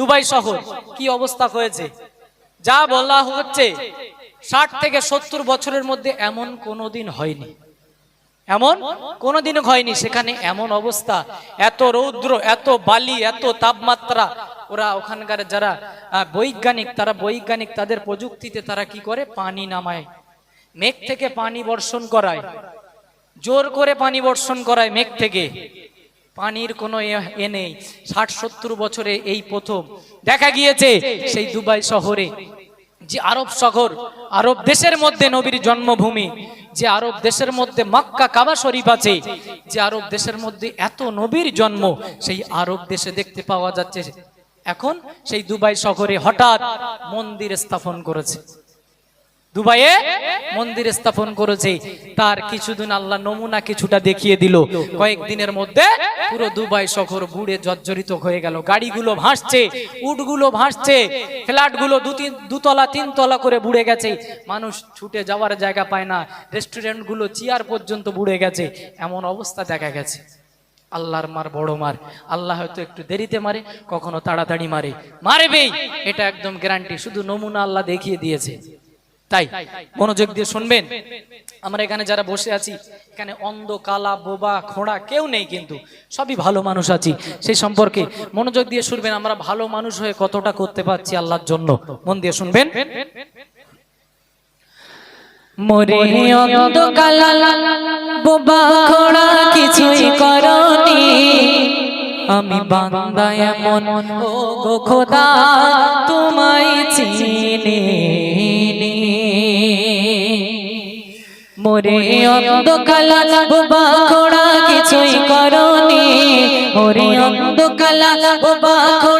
Dubai শহর, কি অবস্থা হয়েছে? যা বলা হচ্ছে, ষাট থেকে সত্তর বছরের মধ্যে এমন কোনো দিন হয়নি। এমন কোনোদিনও হয়নি, সেখানে এমন অবস্থা, এত রৌদ্র, এত বালি, এত তাপমাত্রা। ওরা ওখানকার যারা বৈজ্ঞানিক, তারা বৈজ্ঞানিক, তাদের প্রযুক্তিতে তারা কি করে? পানি নামায়। মেঘ থেকে পানি বর্ষণ করায়। জোর করে পানি বর্ষণ করায় মেঘ থেকে। পানির কোনো এ- নেই। ষাট, সত্তর বছরে এই প্রথম। দেখা গিয়েছে সেই দুবাই শহরে যে আরব শহর, আরব দেশের মধ্যে নবীর জন্মভূমি, যে আরব দেশের মধ্যে মক্কা, কাবা শরীফ আছে, যে আরব দেশের মধ্যে এত নবীর জন্ম, সেই আরব দেশে দেখতে পাওয়া যাচ্ছে। এখন সেই দুবাই শহরে হঠাৎ মন্দির স্থাপন করেছে। দুবাইয়ে মন্দির স্থাপন করেছে। তার কিছুদিন আল্লাহ নমুনা কিছুটা দেখিয়ে দিল। কয়েকদিনের মধ্যে পুরো দুবাই শহর বুড়ে জর্জরিত হয়ে গেল। গাড়িগুলো ভাসছে, উটগুলো ভাসছে, ফ্ল্যাটগুলো দু তিন, দুতলা, তিনতলা করে বুড়ে গেছে। মানুষ ছুটে যাওয়ার জায়গা পায় না, রেস্টুরেন্টগুলো চেয়ার পর্যন্ত বুড়ে গেছে। এমন অবস্থা দেখা গেছে। আল্লাহর মার বড় মার। আল্লাহ হয়তো একটু দেরিতে মারে, কখনো তাড়াতাড়ি মারে। মারবেই, এটা একদম গ্যারান্টি শুধু নমুনা আল্লাহ দেখিয়ে দিয়েছে। তাই মনোযোগ দিয়ে শুনবেন। আমরা এখানে যারা বসে আছি, এখানে অন্ধ, কালা, বোবা, খোঁড়া কেউ নেই কিন্তু, সবই ভালো মানুষ আছি। সেই সম্পর্কে মনোযোগ দিয়ে শুনবেন, আমরা ভালো মানুষ হয়ে কতটা করতে পারছি আল্লাহর জন্য। মন দিয়ে শুনবেন। মোরে অন্ধ কালা বোবা, খোড়া আমি বান্দা এমন ও গো খোদা, তোমায় চিনি। মোরে অন্ধ কালা বোবা খোড়া কিছুই করনি। মোরে অন্ধকালা বোবা খোড়া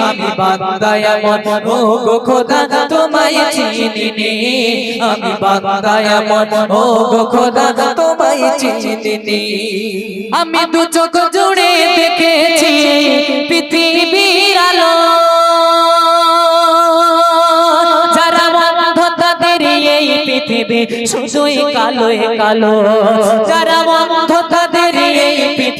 আমি বান্দা এমন গো খোদা তোমায় চিনি আমি বান্দা এমন গো খোদা তোমায় চিনি আমি দু চোখ জুড়ে দেখেছি পৃথিবীর আলো। পৃথিবী শুধুই কালো কালো। যারা এই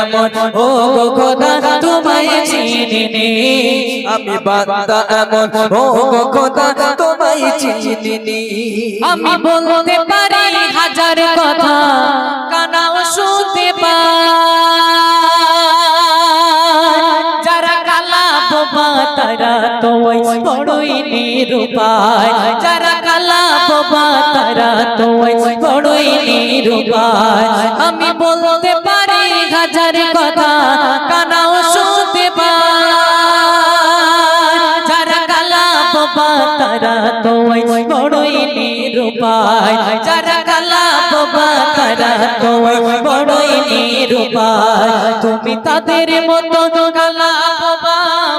এমন ও খোদা, তোমায় চিনি আমি বান্দা এমন। ও খোদা, তোমায় চিনি আমি বলতে পারি হাজার কথা কানাও শুনতে যারা কালা বোবা তারা তো বড়ই নিরুপায়। যারা কালা বোবা তারা তো বড়ই নিরুপায়। তারা তো বড়ই নিরুপায়, যারা কালা বাবা তারা তো বড়ই নিরুপায়। তুমি তাদের মতো কালা বাবা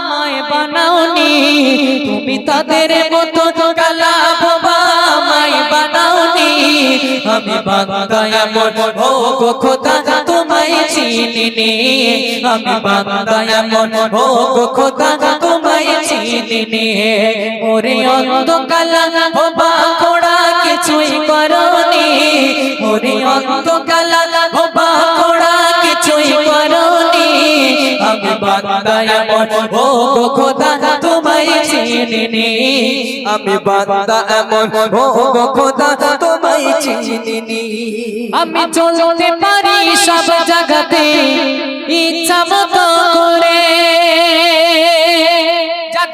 মায় বানাওনি, তুমি তাদের মতো কালা বাবা মায় বানাওনি। আমি বান্দা এমন খোদা, তোমায় চিনি আমি বান্দা এমন, ও খোদা তোমায় চিনি ওরে অন্ধ কালা বাবা খোড়া কিছুই করনি। ওরে অন্ধ কালা বাবা খোড়া কিছুই করনি। আমি বান্দা ও তোমায় চিনি চিনিনি। আমি বান্দা এমন ও খোদা, তোমায় চিনিনি। আমি চলতে পারি সব জায়গাতে ইচ্ছা মতো করে।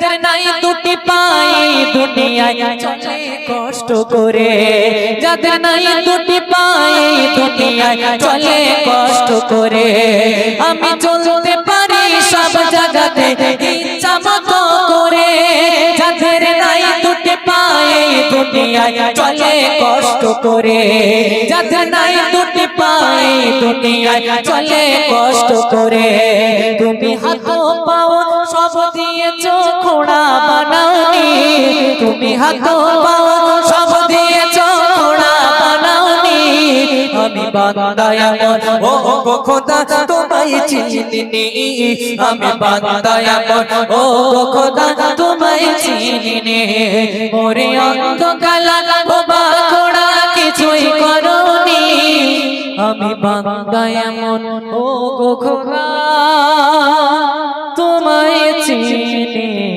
যাদের নাই দুটি পাই দুনিয়ায় চলে কষ্ট করে। যাদের নাই দুটি পাই দুনিয়ায় চলে কষ্ট করে। আমি চলতে পারি সব জায়গাতে ইচ্ছা মতো করে। যাদের নাই দুটি পাই দুনিয়ায় চলে কষ্ট করে। যাদের নাই দুটি পাই দুনিয়ায় চলে কষ্ট করে। তুমি হাত পাও সব খোড়া বানাওনি তুমি হাত সব দিয়েছ খোড়া বানাওনি আমি বান্দা এমন ও গো খোদা, তোমায় চিনিনি। আমি বান্দা এমন ও খোদা, তোমায় চিনি মোরে অন্ধকালা কিছুই আমি ও তোমায় চিনি